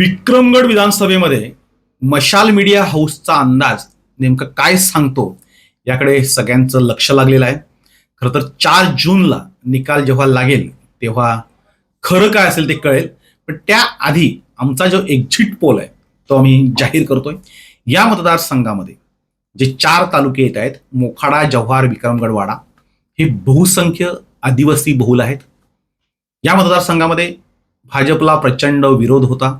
विक्रमगड विधानसभेमध्ये मशाल मीडिया हाऊसचा अंदाज नेमकं काय सांगतो याकडे सगळ्यांचं लक्ष लागलेलं आहे. खरं तर चार जूनला निकाल जेव्हा लागेल तेव्हा खरं काय असेल ते कळेल. पण त्याआधी आमचा जो एक्झिट पोल आहे तो आम्ही जाहीर करतोय. या मतदारसंघामध्ये जे चार तालुके येत आहेत मोखाडा जव्हार विक्रमगड वाडा हे बहुसंख्य आदिवासी बहुल आहेत. या मतदारसंघामध्ये भाजपला प्रचंड विरोध होता.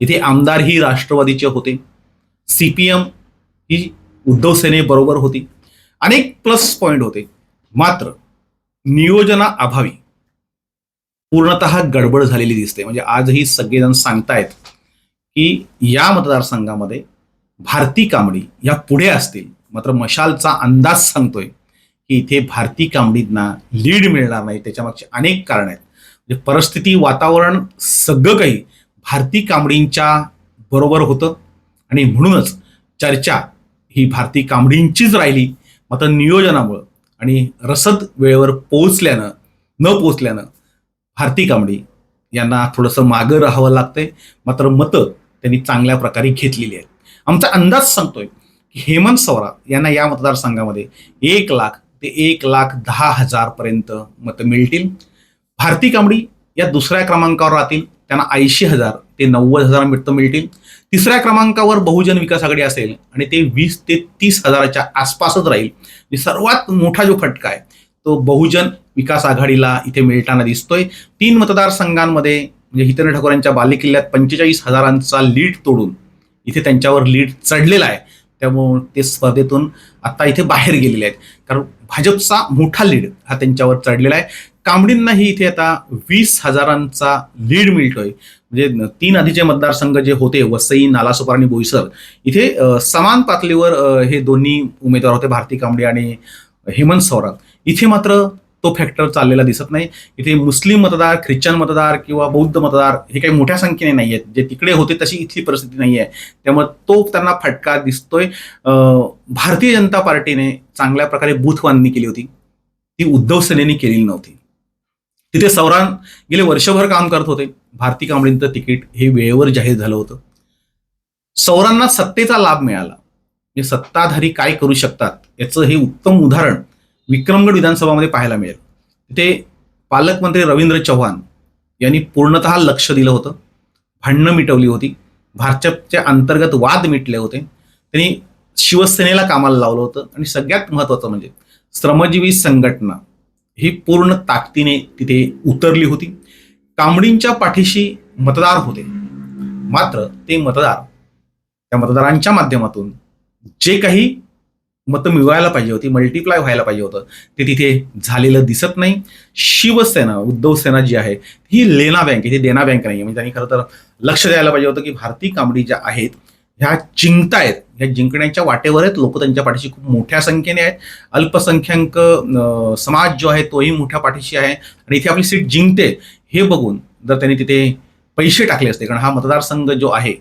इथे आमदार ही राष्ट्रवादीचे होते. सी पी एम ही उद्धव सेनेबरोबर होती. अनेक प्लस पॉईंट होते. मात्र नियोजनाअभावी पूर्णतः गडबड झालेली दिसते. म्हणजे आजही सगळेजण सांगतायत की या मतदारसंघामध्ये भारती कांबडी या पुढे असतील. मात्र मशालचा अंदाज सांगतोय की इथे भारती कांबडींना लीड मिळणार नाही. त्याच्यामागचे अनेक कारण आहेत. म्हणजे परिस्थिती वातावरण सगळं काही भारती कांबडींच्या बरोबर होतं. आणि म्हणूनच चर्चा ही भारती कांबडींचीच राहिली. मात्र नियोजनामुळं आणि रसद वेळेवर पोहोचल्यानं न पोचल्यानं भारती कांबडी यांना थोडंसं मागं राहावं लागतंय. मात्र मतं त्यांनी चांगल्या प्रकारे घेतलेली आहेत. आमचा अंदाज सांगतोय की हेमंत सवरा यांना या मतदारसंघामध्ये एक लाख ते एक लाख दहा हजारपर्यंत मतं मिळतील. भारती कांबडी या दुसऱ्या क्रमांकावर राहतील. त्यांना ऐंशी हजार ते नव्वद हजार मतं मिळतील. तिसऱ्या क्रमांकावर बहुजन विकास आघाडी असेल आणि ते वीस ते तीस हजाराच्या आसपासच राहील. म्हणजे सर्वात मोठा जो फटका आहे तो बहुजन विकास आघाडीला इथे मिळताना दिसतोय. तीन मतदारसंघांमध्ये म्हणजे हितेंद्र ठाकूर यांच्या बालेकिल्ल्यात पंचेचाळीस हजारांचा लीड तोडून इथे त्यांच्यावर लीड चढलेला आहे. त्यामुळे ते स्पर्धेतून आता इथे बाहेर गेलेले आहेत. कारण भाजपचा मोठा लीड हा त्यांच्यावर चढलेला आहे. कांबडींनाही इथे आता वीस हजारांचा लीड मिळतोय. म्हणजे तीन आधीचे मतदारसंघ जे होते वसई नालासोपार आणि बोईसर इथे समान पातळीवर हे दोन्ही उमेदवार होते भारती कांबडी आणि हेमंत सौरभ इथे मात्र तो फॅक्टर चाललेला दिसत नाही. इथे मुस्लिम मतदार ख्रिश्चन मतदार किंवा बौद्ध मतदार हे काही मोठ्या संख्येने नाही आहेत जे तिकडे होते तशी इथली परिस्थिती नाही आहे त्यामुळे तो त्यांना फटका दिसतोय. भारतीय जनता पार्टीने चांगल्या प्रकारे बूथ बांधणी केली होती. ती उद्धव सेनेने केलेली नव्हती. तिथे सौरान गेले वर्षभर काम करत होते. भारती कांबळींचं तिकीट हे वेळेवर जाहीर झालं होतं. सौरांना सत्तेचा लाभ मिळाला. म्हणजे सत्ताधारी काय करू शकतात याचं हे उत्तम उदाहरण विक्रमगड विधानसभामध्ये पाहायला मिळेल. तिथे पालकमंत्री रवींद्र चव्हाण यांनी पूर्णतः लक्ष दिलं होतं. भांडणं मिटवली होती. भाजपच्या अंतर्गत वाद मिटले होते. त्यांनी शिवसेनेला कामाला लावलं होतं. आणि सगळ्यात महत्त्वाचं म्हणजे श्रमजीवी संघटना ही पूर्ण ताकदीने तिथे उतरली होती. कांबडींच्या पाठीशी मतदार होते. मात्र ते मतदार त्या मतदारांच्या माध्यमातून जे काही मतं मिळवायला पाहिजे होती मल्टिप्लाय व्हायला पाहिजे होतं ते तिथे झालेलं दिसत नाही. शिवसेना उद्धव सेना जी आहे ही लेना बँक आहे ती देना बँक नाही म्हणजे त्यांनी खरं तर लक्ष द्यायला पाहिजे होतं की भारती कांबडी ज्या आहेत ह्या जिंकतायत ह्या जिंकण्याच्या वाटेवर आहेत. लोक त्यांच्या पाठीशी खूप मोठ्या संख्येने आहेत. अल्पसंख्याक समाज जो आहे तोही मोठ्या पाठीशी आहे. आणि इथे आपली सीट जिंकते हे बघून जर त्यांनी तिथे पैसे टाकले असते कारण हा मतदारसंघ जो आहे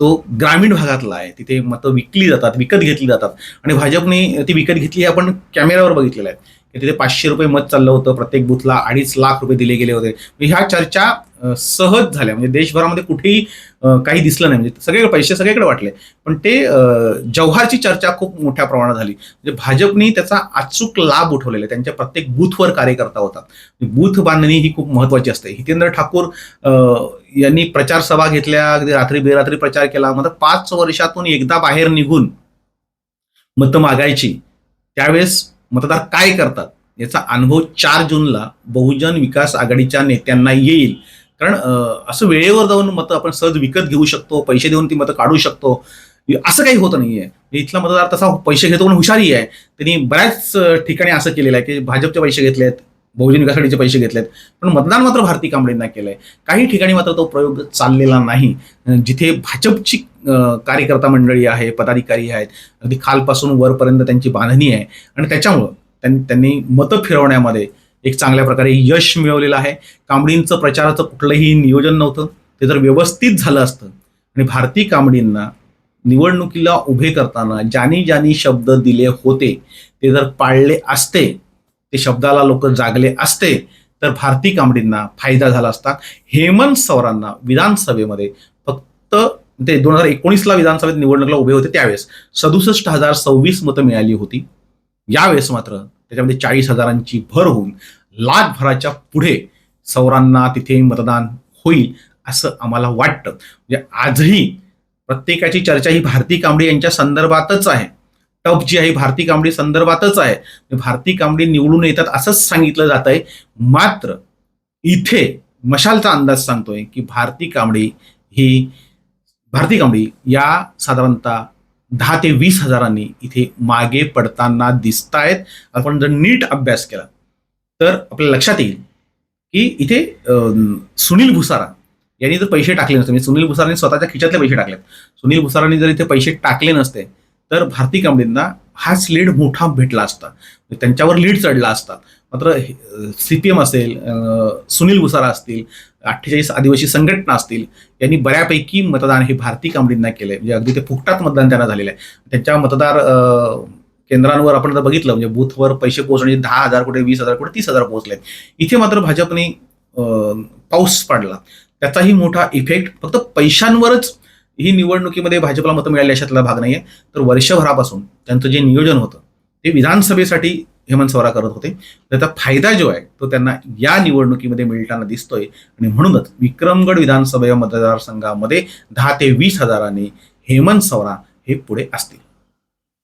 तो ग्रामीण भागातला आहे. तिथे मतं विकली जातात विकत घेतली जातात. आणि भाजपने ती विकत घेतली आपण कॅमेऱ्यावर बघितलेलं आहे. की तिथे पाचशे रुपये मत चाललं होतं प्रत्येक बूथला अडीच लाख रुपये दिले गेले होते. ह्या चर्चा सहज झाल्या. म्हणजे देशभरामध्ये कुठेही काही दिसलं नाही. म्हणजे सगळे पैसे सगळीकडे वाटले. पण ते जव्हारची चर्चा खूप मोठ्या प्रमाणात झाली. म्हणजे भाजपने त्याचा अचूक लाभ उठवलेला आहे. त्यांच्या प्रत्येक बूथवर कार्यकर्ता होतात. म्हणजे बूथ बांधणी ही खूप महत्वाची असते. हितेंद्र ठाकूर यांनी प्रचार सभा घेतल्या. अगदी रात्री बेरात्री प्रचार केला. मात्र पाच वर्षातून एकदा बाहेर निघून मतं मागायची. त्यावेळेस मतदार काय करतात? याचा अनुभव चार जूनला बहुजन विकास आघाडीच्या नेत्यांना येईल. कारण असं वेळेवर जाऊन मतं आपण सहज विकत घेऊ शकतो पैसे देऊन ती मतं काढू शकतो. असं काही होत नाहीये. म्हणजे इथला मतदार तसा पैसे घेतो म्हणून हुशारी आहे. त्यांनी बऱ्याच ठिकाणी असं केलेलं आहे की भाजपचे पैसे घेतलेत बहुजन विकास आघाडीचे पैसे घेतलेत. पण मतदान मात्र भारती कांबळेंना केलंय. काही ठिकाणी मात्र तो प्रयोग चाललेला नाही. जिथे भाजपची कार्यकर्ता मंडळी आहे पदाधिकारी आहेत अगदी खालपासून वरपर्यंत त्यांची बांधणी आहे. आणि त्याच्यामुळं त्यांनी त्यांनी मतं फिरवण्यामध्ये एक चांगल्या प्रकारे यश मिळवलेलं आहे. कांबडींचं प्रचाराचं कुठलंही नियोजन नव्हतं. ते जर व्यवस्थित झालं असतं. आणि भारती कांबडींना निवडणुकीला उभे करताना ज्यानी ज्यानी शब्द दिले होते ते जर पाळले असते ते शब्दाला लोक जागले असते तर भारती कांबडींना फायदा झाला असता. हेमंत सवरांना विधानसभेमध्ये फक्त ते दोन हजार एकोणीसला विधानसभेत निवडणुकीला उभे होते त्यावेळेस. सदुसष्ट हजार सव्वीस मतं मिळाली होती. यावेळेस मात्र त्याच्यामध्ये चाळीस हजारांची भर होऊन लाखभराच्या पुढे सौरांना तिथे मतदान होईल असं आम्हाला वाटतं. म्हणजे आजही प्रत्येकाची चर्चा ही भारती कांबळे यांच्या संदर्भातच आहे. टप जी आहे भारती कांबळे संदर्भातच आहे. म्हणजे भारती कांबळे निवडून येतात असंच सांगितलं जात आहे. मात्र इथे मशालचा अंदाज सांगतोय की भारती कांबळे ही भारती कांबळी या साधारणतः दहा ते वीस हजारांनी इथे मागे पडताना दिसत आहेत आपण जर नीट अभ्यास केला तर आपल्या लक्षात येईल की इथे सुनील भुसारा यांनी जर पैसे टाकले नसते म्हणजे सुनील भुसारांनी स्वतःच्या खिच्यातले पैसे टाकलेत. सुनील भुसारांनी जर इथे पैसे टाकले नसते तर भारती कांबळेंना हाच लीड मोठा भेटला असता. म्हणजे त्यांच्यावर लीड चढला असता. मात्र सीपीएम असेल सुनील भुसारा असतील अठ्ठेचाळीस आदिवासी संघटना असतील यांनी बऱ्यापैकी मतदान हे भारतीय कांबळींना केलंय. म्हणजे अगदी ते फुकटात मतदान त्यांना झालेलं आहे. त्यांच्या मतदार केंद्रांवर आपण जर बघितलं म्हणजे बूथवर पैसे पोहोचणे दहा हजार कुठे वीस हजार कुठे तीस हजार पोहोचले इथे मात्र भाजपने पाऊस पाडला. त्याचाही मोठा इफेक्ट फक्त पैशांवरच ही निवडणुकीमध्ये भाजपला मतं मिळाली अशातला भाग नाही आहे तर वर्षभरापासून त्यांचं जे नियोजन होतं ते विधानसभेसाठी हेमंत सवरा करत होते. त्याचा फायदा जो आहे तो त्यांना या निवडणुकीमध्ये मिळताना दिसतोय. आणि म्हणूनच विक्रमगड विधानसभा मतदारसंघामध्ये दहा ते वीस हजारांनी हेमंत सवरा हे पुढे असतील.